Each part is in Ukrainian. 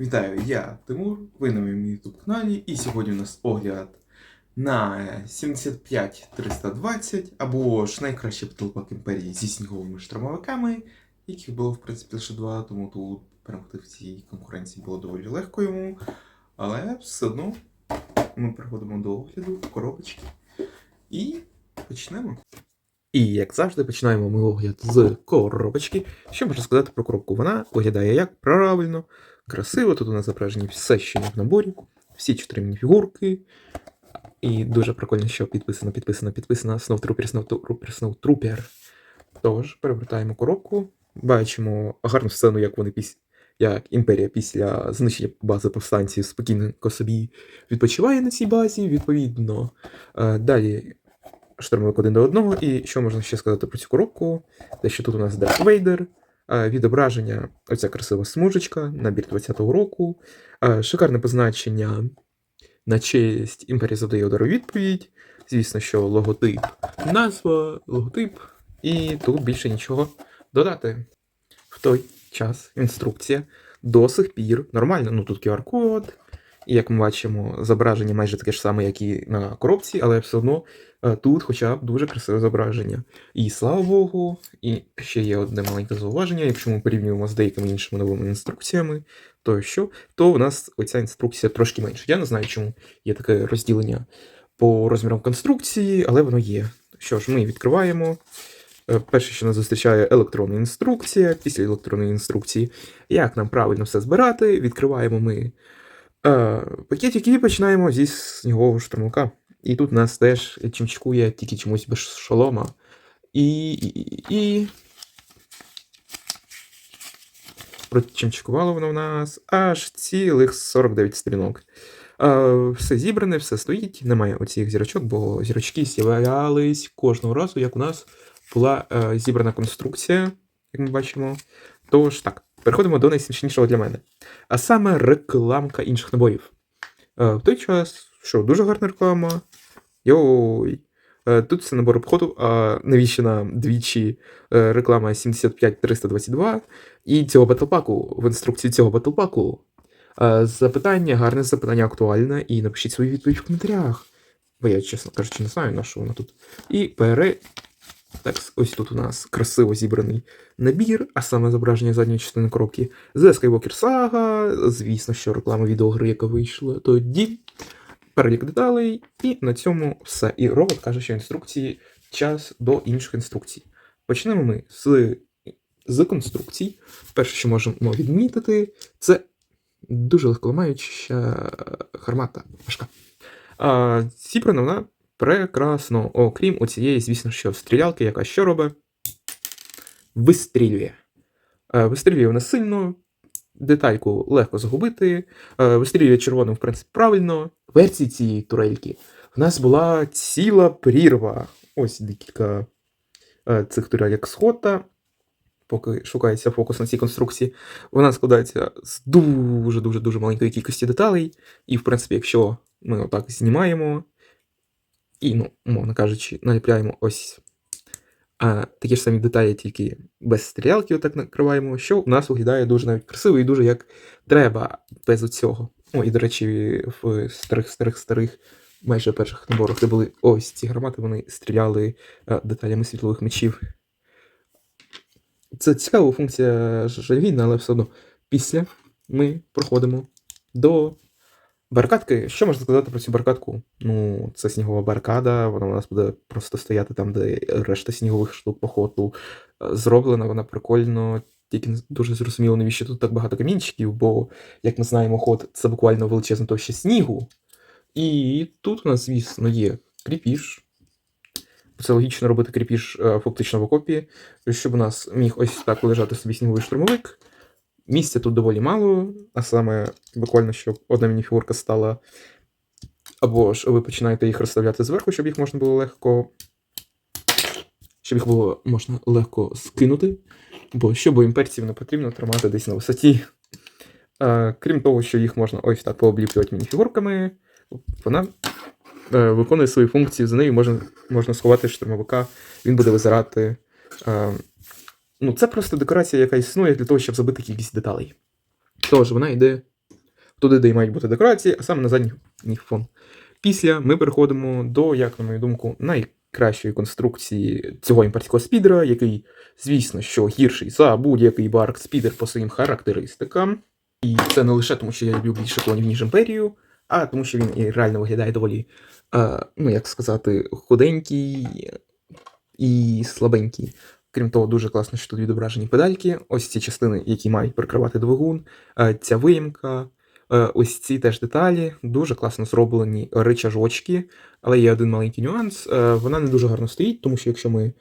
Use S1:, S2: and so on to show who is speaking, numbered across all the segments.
S1: Вітаю, я Тимур, ви на моєму YouTube каналі, і сьогодні у нас огляд на 75320 або ж найкращий потолпак імперії зі сніговими штурмовиками, яких було в принципі лише два, тому тут перемогти в цій конкуренції було доволі легко йому. Але все одно ми переходимо до огляду коробочки і почнемо. І як завжди, починаємо ми огляд з коробочки. Що можна сказати про коробку? Вона виглядає як правильно, красиво. Тут у нас зображені все, що є в наборі, всі чотири мініфігурки. І дуже прикольно, що підписано, підписано, підписано Trooper, Snow Trooper. Тож, перевертаємо коробку. Бачимо гарну сцену, як вони після. Як імперія після знищення бази повстанців спокійненько собі відпочиває на цій базі, відповідно. Е, Далі штурмовик один до одного. І що можна ще сказати про цю коробку? Те, що тут у нас Дарт Вейдер, відображення, оця красива смужечка, набір 20-го року, шикарне позначення на честь імперії завдає удару відповідь. Звісно, що логотип, назва, логотип, і тут більше нічого додати. В той час інструкція до сих пір нормальна. Ну тут QR-код, і як ми бачимо, зображення майже таке ж саме, як і на коробці, але все одно е, тут хоча б дуже красиве зображення. І слава Богу, і ще є одне маленьке зауваження. Якщо ми порівнюємо з деякими іншими новими інструкціями, то що, то у нас оця інструкція трошки менша. Я не знаю, чому є таке розділення по розмірам конструкції, але воно є. Що ж, ми відкриваємо. Е, Перше, що нас зустрічає електронна інструкція. Після електронної інструкції, як нам правильно все збирати, відкриваємо ми е, пакетик і починаємо зі снігового штурмовика. І тут нас теж чимчикує тільки чомусь без шолома. І. і, і... Прочимчикувало воно в нас аж цілих 49 сторінок. Е, все зібране, все стоїть. Немає оцих зірочок, бо зірочки з'являлись кожного разу, як у нас була е, зібрана конструкція, як ми бачимо. Тож так, переходимо до найсмішнішого для мене. А саме рекламка інших наборів. Е, в той час, що дуже гарна реклама. Йой. Е, Тут це набор обходу, а нам двічі е, реклама 75322 і цього батлпаку в інструкції цього батлпаку. Запитання, гарне запитання актуальне, і напишіть свою відповідь в коментарях. Бо я, чесно кажучи, не знаю, на що воно тут. І пере. Так, ось тут у нас красиво зібраний набір, а саме зображення задньої частини коробки The Skywalker Saga, звісно, що реклама відеогри, яка вийшла тоді. Перелік деталей, і на цьому все. І робот каже, що інструкції час до інших інструкцій. Почнемо ми з, з конструкцій. Перше, що можемо відмітити, це дуже легколамаюча гармата важка. А, зібрана вона прекрасно, окрім оцієї, звісно, що стрілялки, яка що робить? Вистрілює. Е, Вистрілює вона сильно, детальку легко загубити. Е, Вистрілює червоним, в принципі, правильно. Версії цієї турельки в нас була ціла прірва. Ось декілька е, цих турелек схода. Поки шукається фокус на цій конструкції, вона складається з дуже-дуже дуже маленької кількості деталей. І, в принципі, якщо ми отак знімаємо і, ну, умовно кажучи, наліпляємо ось а, такі ж самі деталі, тільки без стрілялки, отак накриваємо, що у нас виглядає дуже навіть красиво і дуже як треба без цього. О, і, до речі, в старих старих старих майже перших наборах, де були ось ці гармати, вони стріляли а, деталями світлових мечів. Це цікава функція жалюгідна, але все одно після ми проходимо до баркадки. Що можна сказати про цю баркадку? Ну, це снігова баркада, вона у нас буде просто стояти там, де решта снігових штук походу зроблена, вона прикольно. Тільки дуже зрозуміло, навіщо тут так багато камінчиків, бо, як ми знаємо, ход це буквально величезна товща снігу. І тут у нас, звісно, є кріпіш. Це логічно робити кріпіш е, фактично в окопі, щоб у нас міг ось так лежати собі сніговий штурмовик. Місця тут доволі мало, а саме буквально, щоб одна мініфігурка стала. Або ж ви починаєте їх розставляти зверху, щоб їх можна було легко. Щоб їх було можна легко скинути. Бо щоб імперців не потрібно тримати десь на висоті. Е, крім того, що їх можна ось так пообліплювати мініфігурками, вона е, виконує свої функції, за нею можна, можна сховати штурмовика, він буде визирати. Е, ну, це просто декорація, яка існує для того, щоб забити кількість деталей. Тож, вона йде
S2: туди, де й мають бути декорації, а саме на задній фон. Після ми переходимо до, як на мою думку, найкращої конструкції цього імперського спідера, який, звісно, що гірший за будь-який барк спідер по своїм характеристикам. І це не лише тому, що я люблю більше клонів, ніж імперію, а тому, що він реально виглядає доволі, е, ну як сказати, худенький і слабенький. Крім того, дуже класно, що тут відображені педальки. Ось ці частини, які мають прикривати двигун, е, ця виїмка, е, ось ці теж деталі. Дуже класно зроблені ричажочки. Але є один маленький нюанс. е, Вона не дуже гарно стоїть, тому що якщо ми.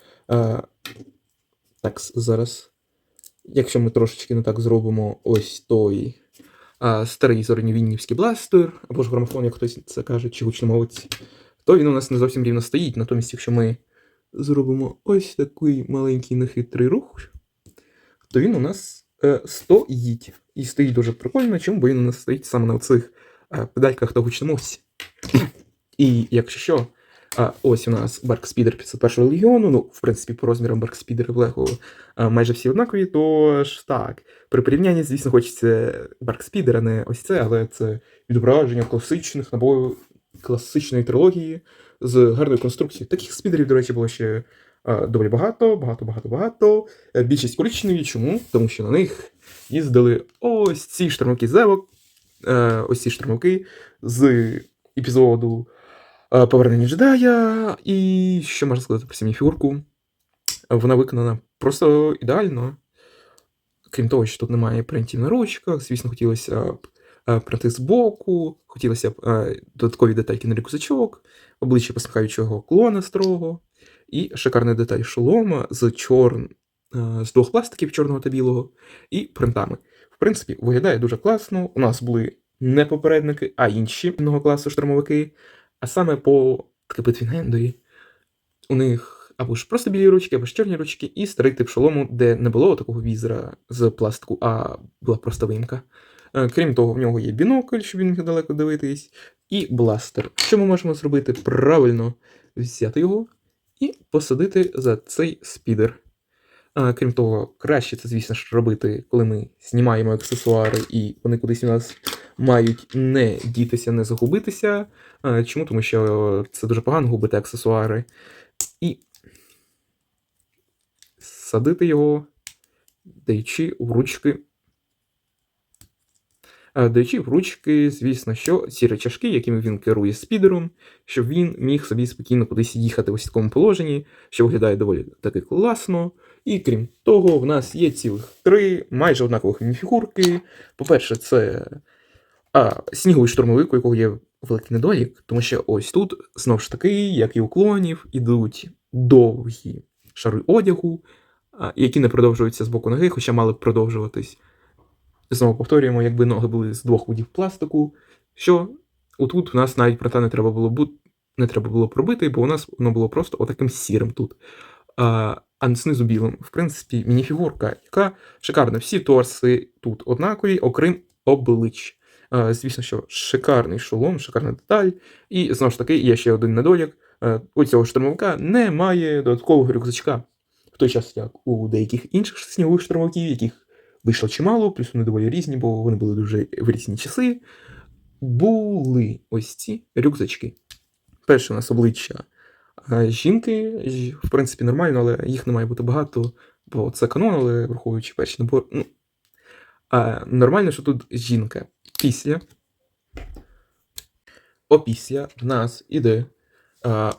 S2: Так, зараз. Якщо ми трошечки не так зробимо ось той старий зорнівіннівський бластер, або ж грамофон, як хтось це каже, чи гучномовець, то він у нас не зовсім рівно стоїть. Натомість, якщо ми зробимо ось такий маленький нехитрий рух, то він у нас е, стоїть. І стоїть дуже прикольно, чому, бо він у нас стоїть саме на цих е, педальках та гучномовці. І якщо що, а, ось у нас Speeder 501 легіону, ну, в принципі, по розмірам Speeder в а, майже всі однакові, тож так. При порівнянні, звісно, хочеться Speeder, а не ось це, але це відображення класичних набоїв класичної трилогії з гарною конструкцією. Таких спідерів, до речі, було ще доволі багато, багато, багато, багато. Е, Більшість коричневі. Чому? Тому що на них їздили ось ці штурмовики зевок, ось ці штурмовики з епізоду е, Повернення джедая. І що можна сказати про самі фігурку? Вона виконана просто ідеально. Крім того, що тут немає принтів на ручках, звісно, хотілося б принти з боку, хотілося б е, додаткові детальки на рюкзачок, обличчя посміхаючого клона старого, і шикарна деталь шолома з чорн, е, з двох пластиків чорного та білого, і принтами. В принципі, виглядає дуже класно. У нас були не попередники, а інші одного класу штурмовики. А саме по битві. У них або ж просто білі ручки, або ж чорні ручки, і старий тип шолому, де не було такого візера з пластику, а була просто виїмка. Е, Крім того, в нього є бінокль, щоб він міг далеко дивитись, і бластер. Що ми можемо зробити? Правильно взяти його і посадити за цей спідер. Крім того, краще це, звісно ж, робити, коли ми знімаємо аксесуари, і вони кудись у нас мають не дітися, не загубитися. Чому? Тому що це дуже погано губити аксесуари. І садити його, даючи в ручки. А, Даючи в ручки, звісно, що ці речашки, якими він керує спідером, щоб він міг собі спокійно кудись їхати в ось такому положенні, що виглядає доволі таки класно. І крім того, в нас є цілих три майже однакових мініфігурки. По-перше, це а, сніговий штурмовик, у якого є великий недолік, тому що ось тут, знову ж таки, як і у клонів, ідуть довгі шари одягу, які не продовжуються з боку ноги, хоча мали б продовжуватись. Знову повторюємо, якби ноги були з двох видів пластику, що отут у нас навіть прота не треба було бу- не треба було пробити, бо у нас воно було просто отаким сірим тут. А, а знизу білим. В принципі, мініфігурка, яка шикарна. Всі торси тут однакові, окрім облич. А, звісно, що шикарний шолом, шикарна деталь. І знову ж таки, є ще один недолік. У цього штурмовика немає додаткового рюкзачка. В той час, як у деяких інших снігових штурмовиків, яких вийшло чимало, плюс вони доволі різні, бо вони були дуже в різні часи. Були ось ці рюкзачки. Перше у нас обличчя жінки, в принципі, нормально, але їх не має бути багато, бо це канон, але враховуючи перші набори. Ну, нормально, що тут жінка. Після. Опісля в нас іде а,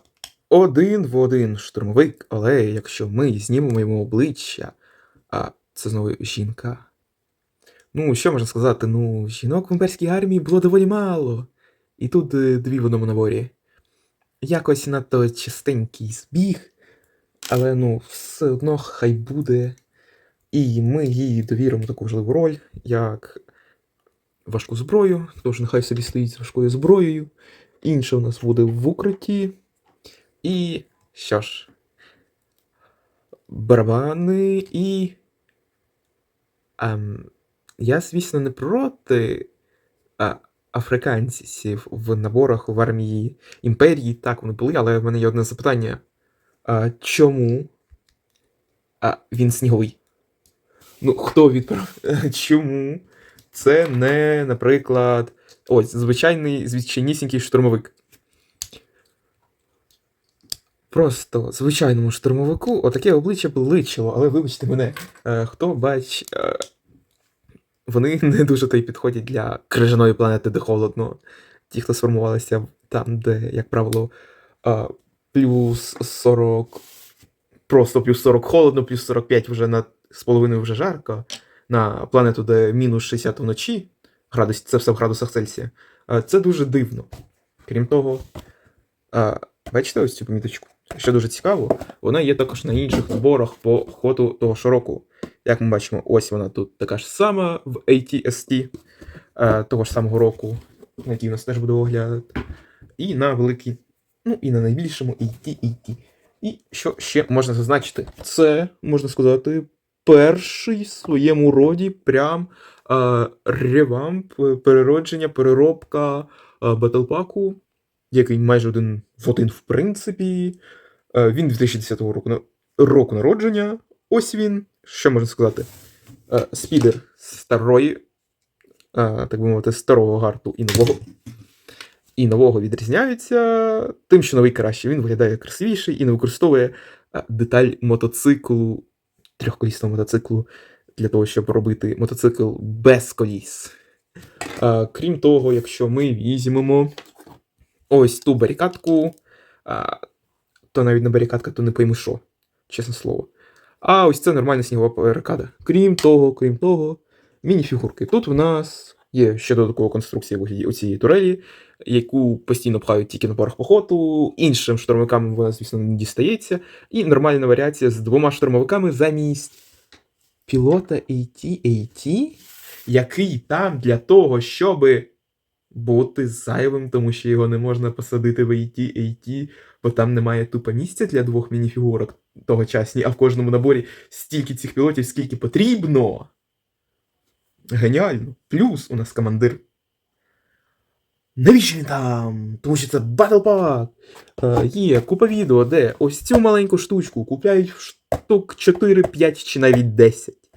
S2: один в один штурмовик, але якщо ми знімемо йому обличчя, а це знову жінка. Ну, що можна сказати? Ну, жінок в імперській армії було доволі мало. І тут е, дві в одному наборі. Якось надто чистенький збіг, але ну, все одно хай буде. І ми їй довіримо таку важливу роль, як важку зброю, тож нехай собі стоїть з важкою зброєю. Інше у нас буде в укритті. І що ж, барабани і. Ем, я, звісно, не проти африканців в наборах в армії імперії. Так, вони були, але в мене є одне запитання. Чому він сніговий? Ну, хто відправ? Чому це не, наприклад, ось звичайний звичайнісінький штурмовик. Просто звичайному штурмовику отаке обличчя б личило, але вибачте мене, е, хто бач, е, вони не дуже то й підходять для крижаної планети, де холодно. Ті, хто сформувалися там, де, як правило, е, плюс 40, просто плюс 40 холодно, плюс 45 вже на з половиною вже жарко. На планету, де мінус 60 вночі, градус, це все в градусах Цельсія. Це дуже дивно. Крім того, бачите ось цю поміточку? Що дуже цікаво, вона є також на інших наборах по ходу того ж року. Як ми бачимо, ось вона тут така ж сама в ATST е, того ж самого року, на який у нас теж буде огляд. І на великий, ну і на найбільшому AT, AT. І що ще можна зазначити? Це, можна сказати, перший в своєму роді прям е, ревамп, переродження, переробка е, батлпаку, який майже один в один, в принципі. Е, він 2010 року, року народження. Ось він. Що можна сказати? Е, спідер старої, е, так би мовити, старого гарту і нового. І нового відрізняються тим, що новий краще. Він виглядає красивіший і не використовує деталь мотоциклу, трьохколісного мотоциклу, для того, щоб робити мотоцикл без коліс. Крім того, якщо ми візьмемо ось ту барикадку, то навіть не барикадка, то не пойму що, чесне слово. А ось це нормальна снігова барикада. Крім того, крім того, мініфігурки. Тут в нас є ще додаткова конструкція у оцієї турелі, яку постійно пхають тільки на порах походу. Іншим штурмовикам вона, звісно, не дістається. І нормальна варіація з двома штурмовиками замість пілота AT-AT, який там для того, щоби бути зайвим, тому що його не можна посадити в AT, AT, бо там немає тупо місця для двох мініфігурок тогочасні, а в кожному наборі стільки цих пілотів, скільки потрібно. Геніально. Плюс у нас командир. Навіщо він там? Тому що це Battle Pack. Е, є купа відео, де ось цю маленьку штучку купляють в штук 4, 5 чи навіть 10.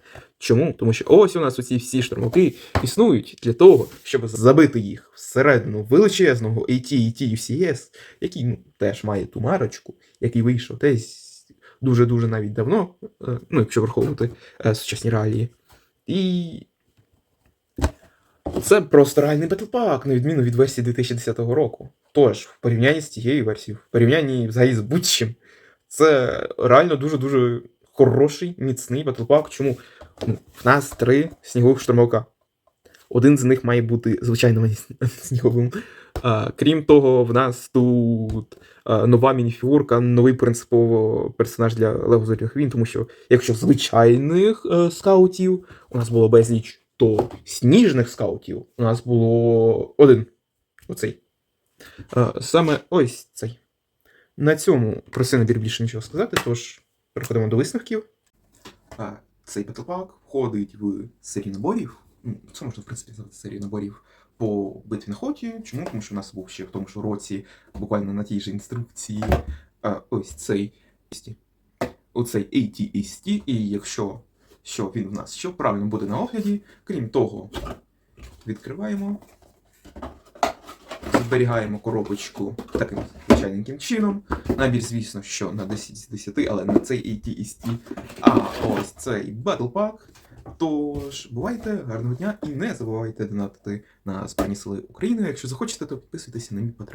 S2: Чому? Тому що ось у нас оці всі штурмовики існують для того, щоб забити їх всередину величезного AT, AT UCS, який ну, теж має ту марочку, який вийшов десь дуже-дуже навіть давно, е, ну, якщо враховувати е, сучасні реалії. І це просто реальний Battle на відміну від версії 2010 року. Тож, в порівнянні з тією версією, в порівнянні взагалі з будь-чим, це реально дуже-дуже хороший, міцний Pack. Чому? Ну, в нас три снігових штурмовика. Один з них має бути звичайно сніговим. А, крім того, в нас тут а, нова мініфігурка, новий принципово персонаж для Лего Зоряних Війн, тому що якщо звичайних е, скаутів у нас було безліч, то сніжних скаутів у нас було один. Оцей. А, саме ось цей. На цьому про цей набір більше нічого сказати, тож переходимо до висновків.
S1: Цей Pack входить в серію наборів. Це можна, в принципі, назвати серію наборів по битві на хоті. Чому? Тому що в нас був ще в тому ж році, буквально на тій же інструкції, ось цей оцей ATST, і якщо що він в нас що правильно буде на огляді, крім того, відкриваємо, зберігаємо коробочку таким звичайненьким чином. Набір, звісно, що на 10 з 10, але на цей ATST, а ось цей Battle Pack. Тож, бувайте, гарного дня і не забувайте донатити на Збройні Сили України. Якщо захочете, то підписуйтесь на мій патрон.